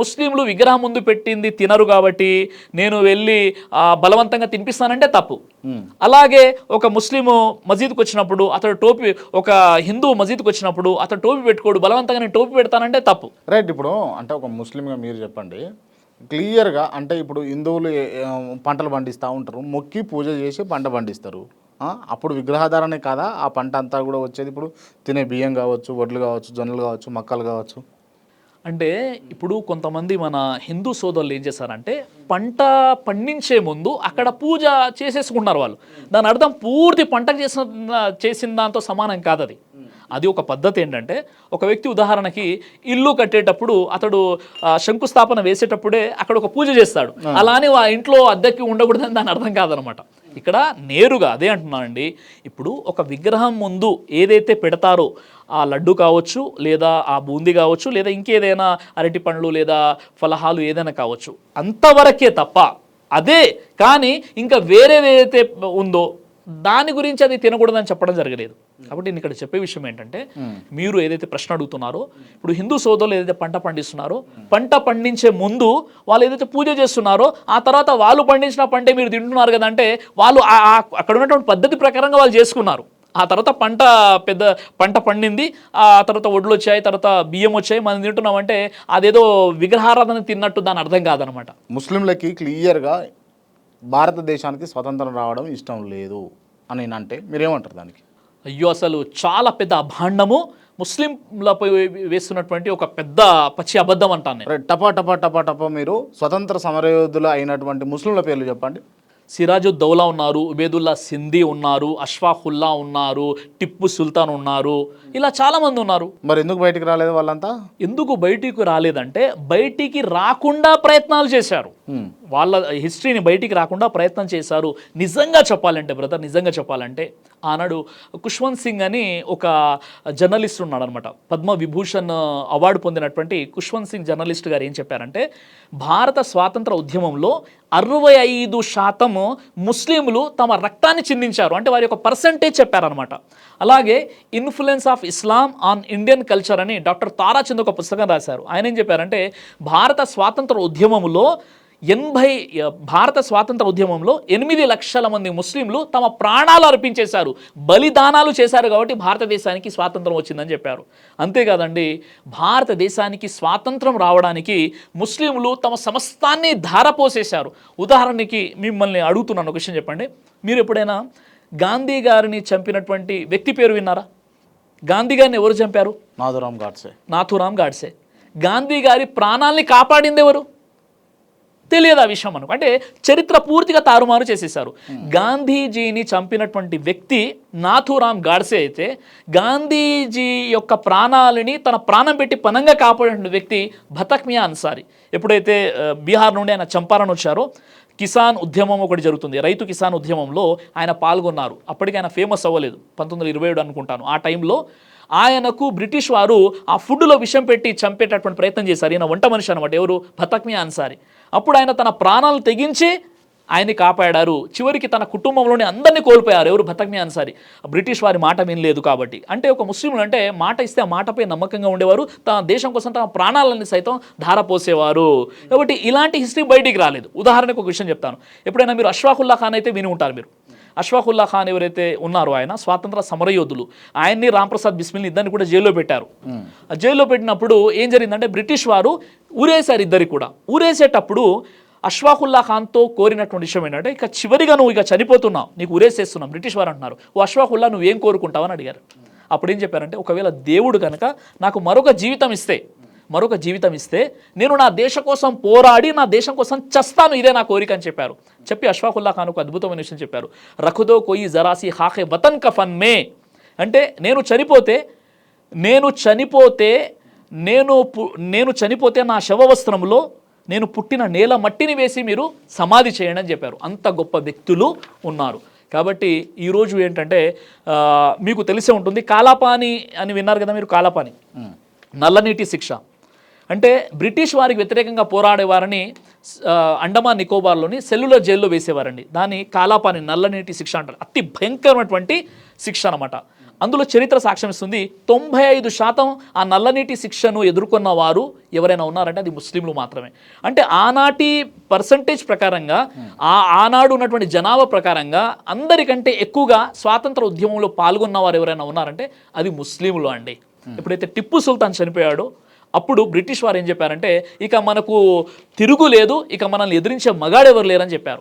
ముస్లింలు విగ్రహం ముందు పెట్టింది తినరు కాబట్టి నేను వెళ్ళి బలవంతంగా తినిపిస్తానంటే తప్పు. అలాగే ఒక ముస్లిము మసీద్కి వచ్చినప్పుడు అతడు టోపీ ఒక హిందూ మసీద్కి వచ్చినప్పుడు అతడు టోపీ పెట్టుకోడు బలవంతంగా నేను టోపీ పెడతానంటే తప్పు. రైట్ ఇప్పుడు అంటే ఒక ముస్లింగా మీరు చెప్పండి. క్లియర్గా అంటే ఇప్పుడు హిందువులు పంటలు పండిస్తూ ఉంటారు మొక్కి పూజ చేసి పంట పండిస్తారు. అప్పుడు విగ్రహాధారణే కాదా? ఆ పంట అంతా కూడా వచ్చేది ఇప్పుడు తినే బియ్యం కావచ్చు వడ్లు కావచ్చు జొన్నలు కావచ్చు మక్కలు కావచ్చు. అంటే ఇప్పుడు కొంతమంది మన హిందూ సోదరులు ఏం చేశారంటే పంట పండించే ముందు అక్కడ పూజ చేసేసుకున్నారు వాళ్ళు. దాని అర్థం పూర్తి పంటకు చేసిన చేసిన దాంతో సమానం కాదు అది అది ఒక పద్ధతి ఏంటంటే ఒక వ్యక్తి ఉదాహరణకి ఇల్లు కట్టేటప్పుడు అతడు శంకుస్థాపన వేసేటప్పుడే అక్కడ ఒక పూజ చేస్తాడు. అలానే ఆ ఇంట్లో అద్దెకి ఉండకూడదని దాని అర్థం కాదనమాట. ఇక్కడ నేరుగా అదే అంటున్నానండి. ఇప్పుడు ఒక విగ్రహం ముందు ఏదైతే పెడతారో ఆ లడ్డు కావచ్చు లేదా ఆ బూందీ కావచ్చు లేదా ఇంకేదైనా అరటి పండ్లు లేదా ఫలహాలు ఏదైనా కావచ్చు అంతవరకే తప్ప అదే. కానీ ఇంకా వేరేది ఏదైతే ఉందో దాని గురించి అది తినకూడదని చెప్పడం జరగలేదు. కాబట్టి నేను ఇక్కడ చెప్పే విషయం ఏంటంటే మీరు ఏదైతే ప్రశ్న అడుగుతున్నారో ఇప్పుడు హిందూ సోదరులు ఏదైతే పంట పండిస్తున్నారో పంట పండించే ముందు వాళ్ళు ఏదైతే పూజ చేస్తున్నారో ఆ తర్వాత వాళ్ళు పండించిన పంటే మీరు తింటున్నారు కదా అంటే వాళ్ళు అక్కడ ఉన్నటువంటి పద్ధతి ప్రకారంగా వాళ్ళు చేసుకున్నారు. ఆ తర్వాత పంట పెద్ద పంట పండింది ఆ తర్వాత వడ్లు వచ్చాయి తర్వాత బియ్యం వచ్చాయి మనం తింటున్నామంటే అదేదో విగ్రహారాధన తిన్నట్టు దాని అర్థం కాదనమాట. ముస్లింలకి క్లియర్గా భారతదేశానికి స్వతంత్రం రావడం ఇష్టం లేదు అని అంటే మీరేమంటారు దానికి? అయ్యో అసలు చాలా పెద్ద అభాండము. ముస్లింలపై వేస్తున్నటువంటి ఒక పెద్ద పచ్చి అబద్ధం అంటాను. టపా టపా టపా టపా మీరు స్వతంత్ర సమరయోధులు అయినటువంటి ముస్లింల పేర్లు చెప్పండి. సిరాజుద్దౌలా ఉన్నారు ఉబేదుల్లా సింధీ ఉన్నారు అష్ఫాఖుల్లా ఉన్నారు టిప్పు సుల్తాన్ ఉన్నారు. ఇలా చాలా మంది ఉన్నారు. మరి ఎందుకు బయటికి రాలేదు వాళ్ళంతా? ఎందుకు బయటికి రాలేదంటే బయటికి రాకుండా ప్రయత్నాలు చేశారు. Hmm. వాళ్ళ హిస్టరీని బయటికి రాకుండా ప్రయత్నం చేశారు. నిజంగా చెప్పాలంటే బ్రదర్ నిజంగా చెప్పాలంటే ఆనాడు కుష్వంత్ సింగ్ అని ఒక జర్నలిస్ట్ ఉన్నాడనమాట పద్మ విభూషణ్ అవార్డు పొందినటువంటి కుష్వంత్ సింగ్ జర్నలిస్ట్ గారు ఏం చెప్పారంటే భారత స్వాతంత్ర ఉద్యమంలో అరవై ఐదు శాతం ముస్లింలు తమ రక్తాన్ని చిందించారు. అంటే వారి యొక్క పర్సంటేజ్ చెప్పారనమాట అలాగే influence of Islam on Indian culture అని డాక్టర్ తారాచంద్ ఒక పుస్తకం రాశారు. ఆయన ఏం చెప్పారంటే భారత స్వాతంత్ర ఉద్యమంలో ఎనభై భారత స్వాతంత్ర ఉద్యమంలో ఎనిమిది లక్షల మంది ముస్లింలు తమ ప్రాణాలు అర్పించేశారు. బలిదానాలు చేశారు కాబట్టి భారతదేశానికి స్వాతంత్రం వచ్చిందని చెప్పారు. అంతేకాదండి భారతదేశానికి స్వాతంత్రం రావడానికి ముస్లింలు తమ సమస్తాన్ని ధారపోసేశారు. ఉదాహరణకి మిమ్మల్ని అడుగుతున్నాను ఒక విషయం చెప్పండి. మీరు ఎప్పుడైనా గాంధీ గారిని చంపినటువంటి వ్యక్తి పేరు విన్నారా? గాంధీ గారిని ఎవరు చంపారు? నాథురామ్ గాడ్సే. నాథురామ్ గాడ్సే. గాంధీ గారి ప్రాణాల్ని కాపాడింది ఎవరు? తెలియదు ఆ విషయం మనకు. అంటే చరిత్ర పూర్తిగా తారుమారు చేసేసారు గాంధీజీని చంపినటువంటి వ్యక్తి నాథురామ్ గాడ్సే అయితే గాంధీజీ యొక్క ప్రాణాలని తన ప్రాణం పెట్టి పనంగా కాపాడిన వ్యక్తి భతక్మియా అన్సారి. ఎప్పుడైతే బీహార్ నుండి ఆయన చంపారని వచ్చారో కిసాన్ ఉద్యమం ఒకటి జరుగుతుంది. రైతు కిసాన్ ఉద్యమంలో ఆయన పాల్గొన్నారు. అప్పటికి ఆయన ఫేమస్ అవ్వలేదు. పంతొమ్మిది వందల ఇరవై ఏడు అనుకుంటాను. ఆ టైంలో ఆయనకు బ్రిటిష్ వారు ఆ ఫుడ్లో విషం పెట్టి చంపేటటువంటి ప్రయత్నం చేశారు. ఈయన వంట మనిషి అనమాట ఎవరు? భతక్మియా అన్సారి. అప్పుడు ఆయన తన ప్రాణాలు తెగించి ఆయన్ని కాపాడారు. చివరికి తన కుటుంబంలోని అందరినీ కోల్పోయారు. ఎవరు? భతక్మియా అన్సారి. బ్రిటిష్ వారి మాట వినలేదు కాబట్టి. అంటే ఒక ముస్లింలు అంటే మాట ఇస్తే ఆ మాటపై నమ్మకంగా ఉండేవారు. తన దేశం కోసం తమ ప్రాణాలని సైతం ధారపోసేవారు. కాబట్టి ఇలాంటి హిస్టరీ బయటికి రాలేదు. ఉదాహరణకు ఒక విషయం చెప్తాను. ఎప్పుడైనా మీరు అష్వాకుల్లా ఖాన్ అయితే విని ఉంటారు మీరు. అష్వాకుల్లా ఖాన్ ఎవరైతే ఉన్నారో ఆయన స్వాతంత్ర సమరయోధులు ఆయన్ని రాంప్రసాద్ బిస్మిల్ని ఇద్దరిని కూడా జైల్లో పెట్టారు. జైల్లో పెట్టినప్పుడు ఏం జరిగిందంటే బ్రిటిష్ వారు ఊరేశారు ఇద్దరికి కూడా. ఊరేసేటప్పుడు అష్వాకుల్లా ఖాన్తో కోరినటువంటి విషయం ఏంటంటే ఇక చివరిగా నువ్వు ఇక చనిపోతున్నావు నీకు ఊరేసేస్తున్నాం బ్రిటిష్ వారు అంటున్నారు. ఓ అష్వాకుల్లా నువ్వేం కోరుకుంటావని అడిగారు. అప్పుడు ఏం చెప్పారంటే ఒకవేళ దేవుడు కనుక నాకు మరొక జీవితం ఇస్తే మరొక జీవితం ఇస్తే నేను నా దేశ కోసం పోరాడి నా దేశం కోసం చస్తాను ఇదే నా కోరిక అని చెప్పారు. చెప్పి అష్ఫాకుల్లా ఖాన్ ఒక అద్భుతమైన విషయం చెప్పారు. రఖుదో కొయి జరాసి హాకే వతన్ కఫన్ మే. అంటే నేను చనిపోతే నేను చనిపోతే నేను నేను చనిపోతే నా శవవస్త్రంలో నేను పుట్టిన నేల మట్టిని వేసి మీరు సమాధి చేయండి అని చెప్పారు. అంత గొప్ప వ్యక్తులు ఉన్నారు. కాబట్టి ఈరోజు ఏంటంటే మీకు తెలిసే ఉంటుంది కాలాపాని అని విన్నారు కదా మీరు కాలాపాని నల్లనీటి శిక్ష. అంటే బ్రిటిష్ వారికి వ్యతిరేకంగా పోరాడే వారిని ఆ, అండమాన్ నికోబార్లోని సెల్యులర్ జైల్లో వేసేవారండి. దాన్ని కాలాపాని నల్లనీటి శిక్ష అంటారు. అతి భయంకరమైనటువంటి శిక్ష అనమాట అందులో చరిత్ర సాక్ష్యం ఇస్తుంది. తొంభై ఐదు శాతం ఆ నల్లనీటి శిక్షను ఎదుర్కొన్న వారు ఎవరైనా ఉన్నారంటే అది ముస్లింలు మాత్రమే. అంటే ఆనాటి పర్సంటేజ్ ప్రకారంగా ఆ ఆనాడు ఉన్నటువంటి జనాభా ప్రకారంగా అందరికంటే ఎక్కువగా స్వాతంత్ర ఉద్యమంలో పాల్గొన్న వారు ఎవరైనా ఉన్నారంటే అది ముస్లింలు అండి. ఎప్పుడైతే టిప్పు సుల్తాన్ చనిపోయాడో అప్పుడు బ్రిటిష్ వారు ఏం చెప్పారంటే ఇక మనకు తిరుగు లేదు ఇక మనల్ని ఎదిరించే మగాడెవరు లేరని చెప్పారు.